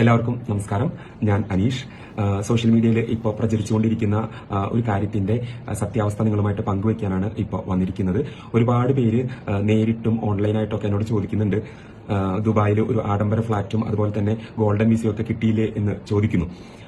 എല്ലാവർക്കും നമസ്കാരം. ഞാൻ അനീഷ്. സോഷ്യൽ മീഡിയയിൽ ഇപ്പോൾ പ്രചരിച്ചുകൊണ്ടിരിക്കുന്ന ഒരു കാര്യത്തിന്റെ സത്യാവസ്ഥ നിങ്ങളുമായിട്ട് പങ്കുവയ്ക്കാനാണ് ഇപ്പോൾ വന്നിരിക്കുന്നത്. ഒരുപാട് പേര് നേരിട്ടും ഓൺലൈനായിട്ടൊക്കെ എന്നോട് ചോദിക്കുന്നുണ്ട്. ദുബായിൽ ഒരു ആഡംബര ഫ്ളാറ്റും അതുപോലെ തന്നെ ഗോൾഡൻ വിസയൊക്കെ കിട്ടിയില്ലേ എന്ന് ചോദിക്കുന്നു.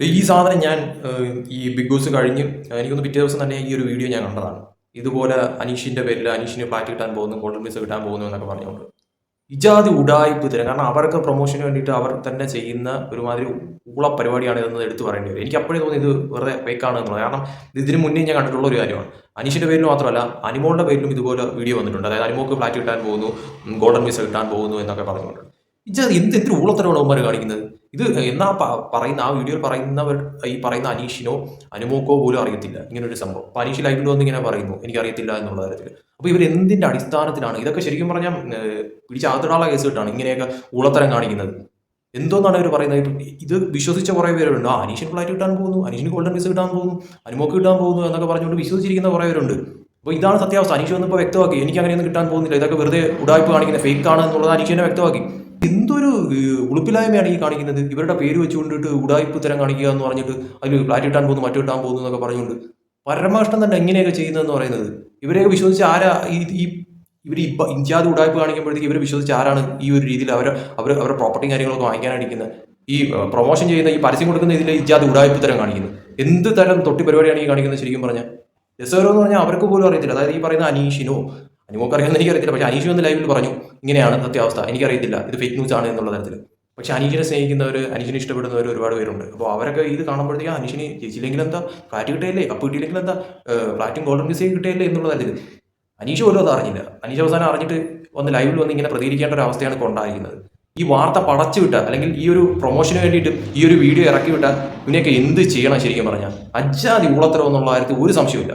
ഈ സാധനം ഞാൻ ഈ ബിഗ് ബോസ് കഴിഞ്ഞ് എനിക്കൊന്ന് പിറ്റേ ദിവസം തന്നെ ഈ ഒരു വീഡിയോ ഞാൻ കണ്ടതാണ്. ഇതുപോലെ അനീഷിന്റെ പേരിൽ അനീഷിന് ഫ്ലാറ്റ് കിട്ടാൻ പോകുന്നു ഗോൾഡൻ വിസ കിട്ടാൻ പോകുന്നു എന്നൊക്കെ പറഞ്ഞുകൊണ്ട്. ഇജാതി ഉടായ്പ് തരാം കാരണം അവർക്ക് പ്രൊമോഷന് വേണ്ടിയിട്ട് അവർ തന്നെ ചെയ്യുന്ന ഒരുമാതിരി ഊള പരിപാടിയാണ് ഇതെന്ന് എടുത്തു പറയേണ്ടി വരും. എനിക്ക് അപ്പോഴേ തോന്നി ഇത് വെറുതെ ഫേക്കാണ് എന്നുള്ളത്. കാരണം ഇത് ഇതിന് മുന്നേ ഞാൻ കണ്ടിട്ടുള്ള ഒരു കാര്യമാണ്. അനീഷിന്റെ പേരിൽ മാത്രമല്ല അനിമോളുടെ പേരിലും ഇതുപോലെ വീഡിയോ വന്നിട്ടുണ്ട്. അതായത് അനിമോക്ക് ഫ്ലാറ്റ് കിട്ടാൻ പോകുന്നു ഗോൾഡൻ വിസ കിട്ടാൻ പോകുന്നു എന്നൊക്കെ പറഞ്ഞുകൊണ്ട്. ഇജാതി എന്ത് എന്തൊരു ഊളത്തരമാണ് അവന്മാർ കാണിക്കുന്നത്? ഇത് എന്നാ പറയുന്ന ആ വീഡിയോയിൽ പറയുന്നവർ ഈ പറയുന്ന അനീഷിനോ അനുമോക്കോ പോലും അറിയത്തില്ല. ഇങ്ങനെ ഒരു സംഭവം. അപ്പൊ അനീഷ് ലൈവിൽ വന്ന് ഇങ്ങനെ പറയുന്നു. എനിക്ക് അറിയത്തില്ല എന്നുള്ള തരത്തിൽ അപ്പൊ ഇവർ എന്തിന്റെ അടിസ്ഥാനത്തിലാണ്? ഇതൊക്കെ ശരിക്കും പറഞ്ഞാൽ പിടിച്ചാകത്തിടാനുള്ള കേസ് കിട്ടാണ് ഇങ്ങനെയൊക്കെ ഊളത്തരം കാണിക്കുന്നത്. എന്തോന്നാണ് ഇവർ പറയുന്നത്? ഇത് വിശ്വസിച്ച കുറേ പേരുണ്ട്. ആ അനീഷിന് ഫ്ലൈറ്റ് കിട്ടാൻ പോകുന്നു. അനീഷിന് ഗോൾഡൻ വിസ കിട്ടാൻ പോകുന്നു. അനുമോക്ക് കിട്ടാൻ പോകുന്നു എന്നൊക്കെ പറഞ്ഞുകൊണ്ട് വിശ്വസിച്ചിരിക്കുന്ന കുറേ പേരുണ്ട്. അപ്പോൾ ഇതാണ് സത്യാവസ്ഥ. അനീഷ് വന്നപ്പോൾ വ്യക്തമാക്കി. എനിക്ക് അങ്ങനെയൊന്നും കിട്ടാൻ പോകുന്നില്ല. ഇതൊക്കെ വെറുതെ ഉടായ്പ കാണിക്കുന്ന ഫേക്ക് ആണ് എന്നുള്ളത് അനീഷ് തന്നെ വ്യക്തമാക്കി. എന്തൊരു ഉളുപ്പില്ലായ്മയാണ് ഈ കാണിക്കുന്നത്? ഇവരുടെ പേര് വെച്ചുകൊണ്ടിട്ട് ഉടായ്പ തരം കാണിക്കുക എന്ന് പറഞ്ഞിട്ട് അതിൽ ഫ്ലാറ്റ് കിട്ടാൻ പോകുന്നു മറ്റു കിട്ടാൻ പോകുന്നു എന്നൊക്കെ പറഞ്ഞുകൊണ്ട് പരമാഷ്ടം തന്നെ എങ്ങനെയൊക്കെ ചെയ്യുന്നതെന്ന് പറയുന്നത്? ഇവരെയൊക്കെ വിശ്വസിച്ച് ആരാ ഈ ഈ ഇവർ ഇപ്പം ഇഞ്ചാതി ഉടായ്പ കാണിക്കുമ്പോഴത്തേക്ക് ഇവരെ വിശ്വസിച്ച് ആരാണ് ഈ ഒരു രീതിയിൽ അവർ അവർ അവരുടെ പ്രോപ്പർട്ടി കാര്യങ്ങളൊക്കെ വാങ്ങിക്കാനായിരിക്കുന്നത് ഈ പ്രൊമോഷൻ ചെയ്യുന്ന ഈ പരസ്യം കൊടുക്കുന്ന ഇതിൽ ഇജാതി ഉടായ്പ തരം കാണിക്കുന്നത്. എന്ത് തരം തൊട്ടി പരിപാടിയാണ് ഈ കാണിക്കുന്നത് ശരിക്കും പറഞ്ഞാൽ? രസകരം എന്ന് പറഞ്ഞാൽ അവർക്ക് പോലും അറിയത്തില്ല. അതായത് ഈ പറയുന്ന അനീഷിനോ അനിമോക്ക് അറിയാമെന്ന് എനിക്കറിയത്തില്ല. പക്ഷേ അനീഷ് വന്ന് ലൈവിൽ പറഞ്ഞു ഇങ്ങനെയാണ് സത്യാവസ്ഥ. എനിക്കറിയത്തില്ല. ഇത് ഫേക്ക് ന്യൂസ് ആണ് എന്നുള്ള തരത്തിൽ. പക്ഷെ അനീഷിനെ സ്നേഹിക്കുന്നവർ അനീഷിനെ ഇഷ്ടപ്പെടുന്നവർ ഒരുപാട് പേരുണ്ട്. അപ്പോൾ അവരൊക്കെ ഇത് കാണുമ്പോഴത്തേക്ക് അനീഷിന് ചേച്ചിയില്ലെങ്കിൽ എന്താ? ഫ്ലാറ്റ് കിട്ടിയില്ലേ? കപ്പ് കിട്ടിയില്ലെങ്കിൽ എന്താ? ഫ്ലാറ്റും ഗോൾഡൻ ഡിസൈൻ കിട്ടിയില്ലേ? എന്നുള്ള തരത്തിൽ. അനീഷ് പോലും അത് അറിഞ്ഞില്ല. അനീഷ് അവസാനം അറിഞ്ഞിട്ട് ഒന്ന് ലൈവിൽ വന്ന് ഇങ്ങനെ പ്രതികരിക്കേണ്ട ഒരു അവസ്ഥയാണ് കൊണ്ടായിരിക്കുന്നത് ഈ വാർത്ത പടച്ചു വിട്ട അല്ലെങ്കിൽ ഈ ഒരു പ്രൊമോഷന് വേണ്ടിയിട്ട് ഈ ഒരു വീഡിയോ ഇറക്കി വിട്ട ഇവനെയൊക്കെ എന്ത് ചെയ്യണം ശരിക്കും പറഞ്ഞാൽ? അജ്ജാതി ഊളത്തരം എന്നുള്ള കാര്യത്തിൽ ഒരു സംശയമില്ല